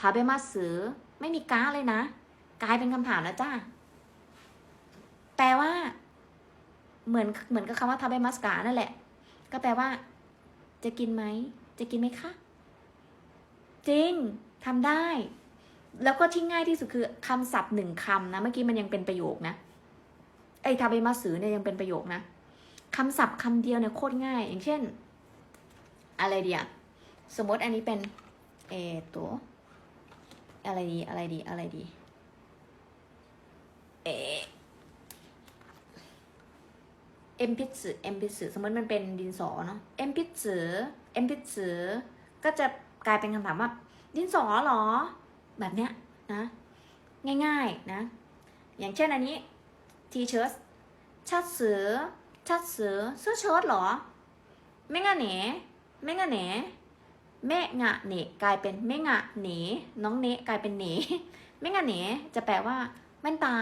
ทาเบมาสือไม่มีก้าเลยนะ กลายเป็นคำถามแล้วจ้าแปลว่า เหมือนเหมือนกับคำว่าทาเบมัสกานั่นแหละ ก็แปลว่า จะกินไหม จะกินไหมคะ จริงทำได้ แล้วก็ที่ง่ายที่สุดคือคำศัพท์หนึ่งคำนะ เมื่อกี้มันยังเป็นประโยคนะ ไอ้ทาเบมาสือเนี่ยยังเป็นประโยคนะคำศัพท์คำเดียวเนี่ยโคตรง่าย อย่างเช่น อะไรเดียสมมติอันนี้เป็นเอตัว อะไรดีอะไรดีอะไรดี เอเอ็มพิสเอ็มพิสสมมติมันเป็นดินสอเนาะเอ็มพิสเอ็มพิสก็จะกลายเป็นคำถามว่า ดินสอเหรอ แบบเนี้ยนะ ง่ายๆนะ อย่างเช่นอันนี้ทีเชิร์ตชัดสือชัดสือเสื้อเชิ้ตเหรอ ไม่งะเหนไม่งะเหน เมงะเนกลายเป็นเม่งะเหนน้องเนกลายเป็นเหนเม่งะเหนจะแปลว่าแว่นตา